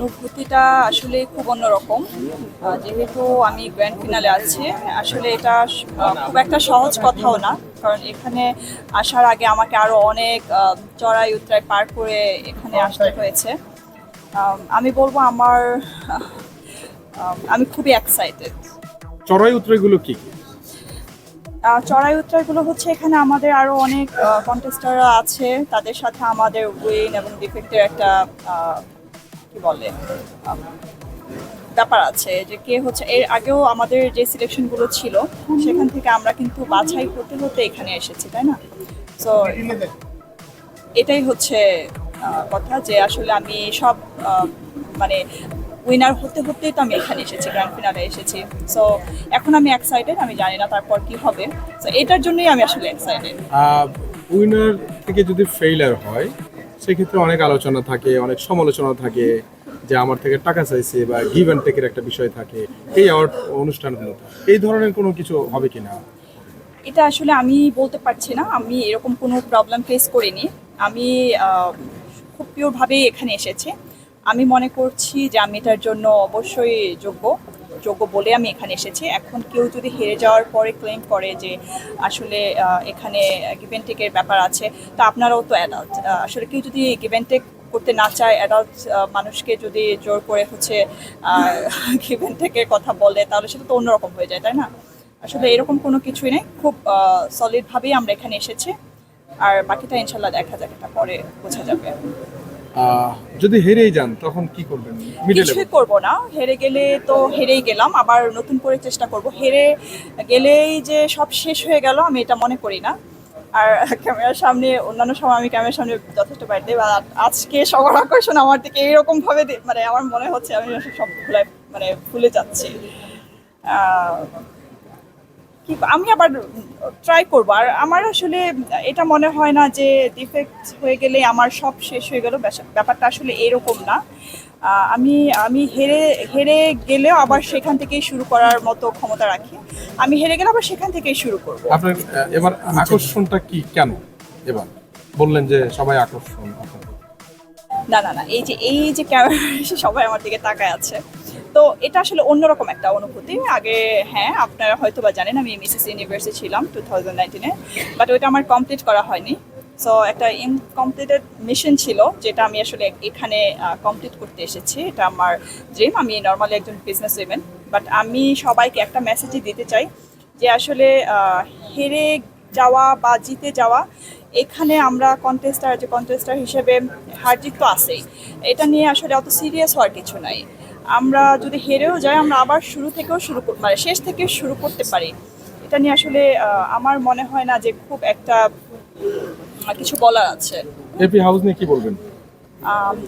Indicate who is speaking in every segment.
Speaker 1: অনুভূতিটা আসলে খুব অন্যরকম। যেহেতু আমি গ্র্যান্ড ফিনালে আছি আসলে এটা খুব একটা সহজ কথাও না কারণ এখানে আসার আগে আমাকে আরও অনেক চড়াই উতরাই পার করে এখানে আসতে হয়েছে। আমি বলব আমার আমি খুবই এক্সাইটেড
Speaker 2: চড়াই উতরাইগুলো কি? কি
Speaker 1: চড়াই উত্তরগুলো হচ্ছে এখানে আমাদের আরও অনেক কন্টেস্টাররা আছে তাদের সাথে আমাদের উইন এবং ডিফেক্টের একটা কি বলে? ব্যাপার আছে যে কে হচ্ছে, এর আগেও আমাদের যে সিলেকশনগুলো ছিল, সেখান থেকে আমরা কিন্তু বাছাই হতে হতে এখানে এসেছি, তাই না? তো এটাই হচ্ছে কথা যে আসলে আমি সব মানে উইনার হতে হতেই তো আমি এখানে এসেছি গ্র্যান্ড ফিনালে এসেছি। সো এখন আমি এক্সাইটেড আমি জানি না তারপর কি হবে। সো এটার জন্যই আমি আসলে এক্সাইটেড
Speaker 2: উইনার থেকে যদি ফেইলার হয় সেক্ষেত্রে অনেক আলোচনা থাকে, অনেক সমালোচনা থাকে যে আমার থেকে টাকা চাইছে বা গিভ অ্যান্ড টেকের একটা বিষয় থাকে, এই অ্যাওয়ার্ড অনুষ্ঠানগুলো এই ধরনের কোনো কিছু হবে কিনা
Speaker 1: এটা আসলে আমি বলতে পারছি না, আমি এরকম কোনো প্রবলেম ফেস করিনি। আমি খুব পিওরভাবেই এখানে এসেছি। আমি মনে করছি যে আমি এটার জন্য অবশ্যই যোগ্য। যোগ্য বলে আমি এখানে এসেছি। এখন কেউ যদি হেরে যাওয়ার পরে ক্লেম করে যে আসলে এখানে গিভেন টেকের ব্যাপার আছে, তা আপনারাও তো অ্যাডাল্ট আসলে কেউ যদি গিভেন টেক করতে না চায় অ্যাডাল্ট মানুষকে যদি জোর করে হচ্ছে গিভেন টেকের কথা বলে, তাহলে সেটা তো অন্যরকম হয়ে যায়, তাই না? আসলে এরকম কোনো কিছুই নেই। খুব সলিডভাবেই আমরা এখানে এসেছি। আর বাকিটা ইনশাল্লাহ দেখা যাক, এটা পরে বোঝা যাবে।
Speaker 2: যদি হেরেই যান তখন কি করবেন?
Speaker 1: কিছুই করব না। হেরে গেলে তো হেরেই গেলাম। আবার নতুন করে চেষ্টা করব। হেরে গেলেই যে সব শেষ হয়ে গেল আমি এটা মনে করি না। আর ক্যামেরার সামনে অন্যান্য সময় আমি ক্যামেরার সামনে যথেষ্ট বাইরে দিই আর আজকে সবার আকর্ষণ আমার দিকে এইরকম ভাবে দে- মানে আমার মনে হচ্ছে আমি সব ভুলে মানে ভুলে যাচ্ছি। আহ, কি আমি আবার ট্রাই করব। আর আমার আসলে এটা মনে হয় না যে ডিফেক্ট হয়ে গেলে আমার সব শেষ হয়ে গেল। ব্যাপারটা আসলে এরকম না। আমি আমি হেরে হেরে গেলেও আবার সেখান থেকেই শুরু করার মতো ক্ষমতা রাখি। আমি হেরে গেলে আবার সেখান থেকেই শুরু করব।
Speaker 2: আপনার এবার আকর্ষণটা কি কেন এবার? বললেন যে সবাই আকর্ষণ
Speaker 1: না না না এই যে এই যে ক্যামেরা সবাই আমার দিকে তাকায় আছে। তো এটা আসলে অন্যরকম একটা অনুভূতি। আগে হ্যাঁ আপনারা হয়তো বা জানেন, আমি মিসেস ইউনিভার্সিটি ছিলাম টু থাউজেন্ড নাইনটিনে বাট ওইটা আমার কমপ্লিট করা হয়নি। সো একটা ইনকমপ্লিটেড মিশন ছিল, যেটা আমি আসলে এখানে কমপ্লিট করতে এসেছি। এটা আমার ড্রিম আমি নর্মালি একজন বিজনেস উইমেন বাট আমি সবাইকে একটা মেসেজই দিতে চাই যে আসলে হেরে যাওয়া বা জিতে যাওয়া, এখানে আমরা কন্টেস্টার যে কন্টেস্টার হিসেবে হার জিত তো আছেই। এটা নিয়ে আসলে অত সিরিয়াস হওয়ার কিছু নাই। আমরা যদি হেরেও যাই আমরা আবার শুরু থেকেও শুরু কর- মানে শেষ থেকে শুরু করতে পারি। এটা নিয়ে আসলে আমার মনে হয় না যে খুব একটা কিছু বলার আছে।
Speaker 2: এপি হাউস নিয়ে কি বলবেন?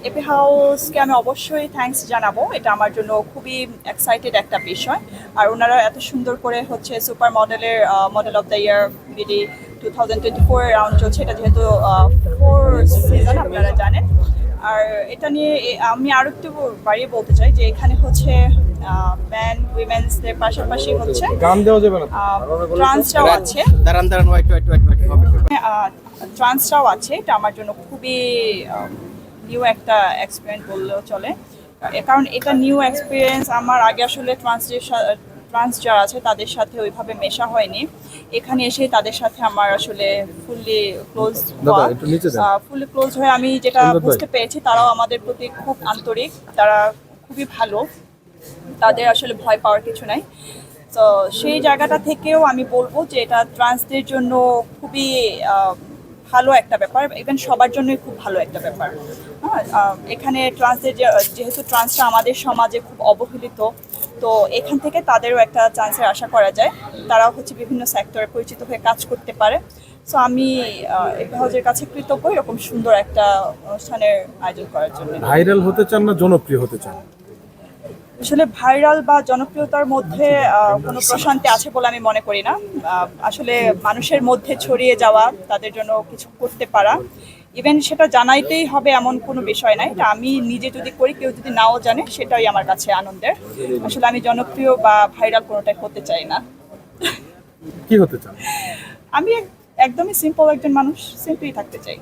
Speaker 1: এপি হাউসকে আমি অবশ্যই থ্যাঙ্কস জানাব। এটা আমার জন্য খুবই এক্সাইটেড একটা বিষয়। আর ওনারা এত সুন্দর করে হচ্ছে সুপার মডেলের model of the year BD two thousand twenty four round চলছে। এটা যেহেতু আর এটা নিয়ে এ- আমি আরও একটু বাড়িয়ে বলতে চাই যে এখানে হচ্ছে ম্যান উইমেন্সদের পাশাপাশি হচ্ছে
Speaker 2: গান দেওয়া যাবে না।
Speaker 1: ট্রান্সরাও আছে।
Speaker 3: দাঁড়ান দাঁড়ান ওয়াইট ওয়াইট ওয়াইট ওয়াইট
Speaker 1: ট্রান্সটাও আছে এটা আমার জন্য খুবই নিউ একটা এক্সপিরিয়েন্স বললেও চলে। কারণ এটা নিউ এক্সপিরিয়েন্স আমার আগে আসলে ট্রান্সদের ট্রান্স যারা আছে তাদের সাথে ওইভাবে মেশা হয়নি। এখানে এসে তাদের সাথে আমার আসলে ফুললি ক্লোজ। ফুললি ক্লোজ হয়ে আমি যেটা বুঝতে পেরেছি তারাও আমাদের প্রতি খুব আন্তরিক তারা খুবই ভালো। তাদের আসলে ভয় পাওয়ার কিছু নাই। তো সেই জায়গাটা থেকেও আমি বলব যে এটা ট্রান্সদের জন্য খুবই ভালো একটা ব্যাপার ইভেন সবার জন্যই খুব ভালো একটা ব্যাপার। হ্যাঁ এখানে ট্রান্সদের যে- যেহেতু ট্রান্সটা আমাদের সমাজে খুব অবহেলিত, তো এখান থেকে তাদেরও একটা চান্সের আশা করা যায়। তারাও হচ্ছে বিভিন্ন সেক্টরে পরিচিত হয়ে কাজ করতে পারে। সো আমি হাউজের কাছে কৃতজ্ঞ, এরকম সুন্দর একটা অনুষ্ঠানের আয়োজন করার জন্য।
Speaker 2: ভাইরাল হতে চান না জনপ্রিয় হতে চান?
Speaker 1: আসলে ভাইরাল বা জনপ্রিয়তার মধ্যে কোনো প্রশান্তি আছে বলে আমি মনে করি না। আসলে মানুষের মধ্যে ছড়িয়ে যাওয়া তাদের জন্য কিছু করতে পারা। ইভেন সেটা জানাইতেই হবে এমন কোনো বিষয় নাই। এটা আমি নিজে যদি করি কেউ যদি নাও জানে সেটাই আমার কাছে আনন্দের। আসলে আমি জনপ্রিয় বা ভাইরাল কোনোটাই হতে চাই না।
Speaker 2: কি হতে চান?
Speaker 1: আমি একদমই সিম্পল একজন মানুষ সিম্পলই থাকতে চাই।